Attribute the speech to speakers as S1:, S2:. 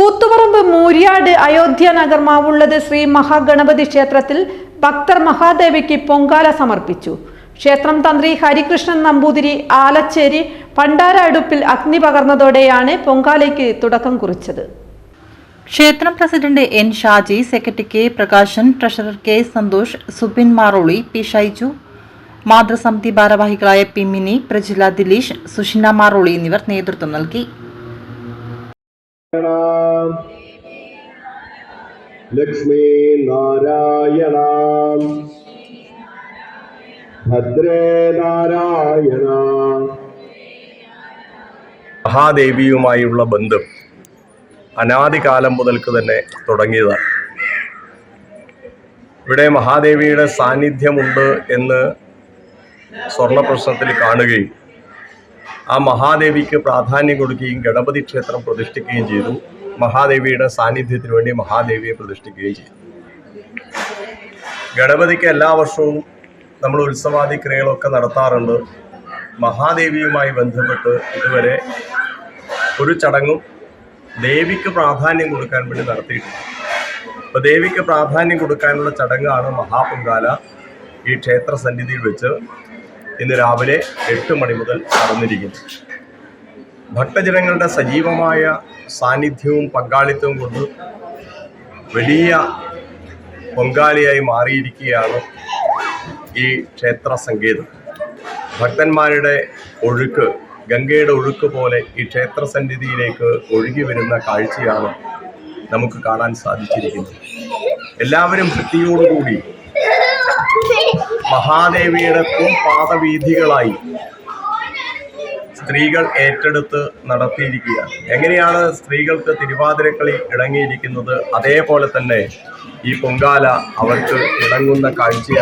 S1: കൂത്തുപറമ്പ് മൂര്യാട് അയോധ്യ നഗർ മാവുള്ളത് ശ്രീ മഹാഗണപതി ക്ഷേത്രത്തിൽ ഭക്തർ മഹാദേവിക്ക് പൊങ്കാല സമർപ്പിച്ചു. ക്ഷേത്രം തന്ത്രി ഹരികൃഷ്ണൻ നമ്പൂതിരി ആലച്ചേരി പണ്ടാര അടുപ്പിൽ അഗ്നി പകർന്നതോടെയാണ് പൊങ്കാലയ്ക്ക് തുടക്കം കുറിച്ചത്.
S2: ക്ഷേത്രം president N Shaji secretary K Prakashan treasurer K Santhosh Subin Maroli P Shaiju മാതൃസമിതി ഭാരവാഹികളായ പി മിനി പ്രജില ദിലീഷ് സുഷിന മാറോളി എന്നിവർ നേതൃത്വം നൽകി.
S3: ലക്ഷ്മീ നാരായണ. ഭദ്രേ നാരായണ
S4: മഹാദേവിയുമായുള്ള ബന്ധം അനാദികാലം മുതൽക്ക് തന്നെ തുടങ്ങിയതാണ് ഇവിടെ മഹാദേവിയുടെ സാന്നിധ്യമുണ്ട് എന്ന് സ്വർണ പ്രശ്നത്തിൽ കാണുകയും ആ മഹാദേവിക്ക് പ്രാധാന്യം കൊടുക്കുകയും ഗണപതി ക്ഷേത്രം പ്രതിഷ്ഠിക്കുകയും ചെയ്തു. മഹാദേവിയുടെ സാന്നിധ്യത്തിന് വേണ്ടി മഹാദേവിയെ പ്രതിഷ്ഠിക്കുകയും ചെയ്തു. ഗണപതിക്ക് എല്ലാ വർഷവും നമ്മൾ ഉത്സവാദി ക്രിയകളൊക്കെ നടത്താറുണ്ട്. മഹാദേവിയുമായി ബന്ധപ്പെട്ട് ഇതുവരെ ഒരു ചടങ്ങും ദേവിക്ക് പ്രാധാന്യം കൊടുക്കാൻ വേണ്ടി നടത്തിയിട്ടുണ്ട് അപ്പോൾ ദേവിക്ക് പ്രാധാന്യം കൊടുക്കാനുള്ള ചടങ്ങാണ് മഹാപൊങ്കാല ഈ ക്ഷേത്ര സന്നിധിയിൽ വെച്ച് ഇന്ന് രാവിലെ എട്ട് മണി മുതൽ നടന്നിരിക്കുന്നു. ഭക്തജനങ്ങളുടെ സജീവമായ സാന്നിധ്യവും പങ്കാളിത്തവും കൊണ്ട് വലിയ പൊങ്കാലിയായി മാറിയിരിക്കുകയാണ് ഈ ക്ഷേത്ര സങ്കേതം. ഭക്തന്മാരുടെ ഒഴുക്ക് ഗംഗയുടെ ഒഴുക്ക് പോലെ ഈ ക്ഷേത്ര സന്നിധിയിലേക്ക് ഒഴുകി വരുന്ന കാഴ്ചയാണ് നമുക്ക് കാണാൻ സാധിച്ചിരിക്കുന്നത്. എല്ലാവരും ഭക്തിയോടുകൂടി മഹാദേവിയുടെ പാദവീഥികളായി സ്ത്രീകൾ ഏറ്റെടുത്ത് നടത്തിയിരിക്കുകയാണ് എങ്ങനെയാണ് സ്ത്രീകൾക്ക് തിരുവാതിരക്കളി ഇണങ്ങിയിരിക്കുന്നത്? അതേപോലെ തന്നെ ഈ പൊങ്കാല അവർക്ക് ഇണങ്ങുന്ന കാഴ്ചയാണ്.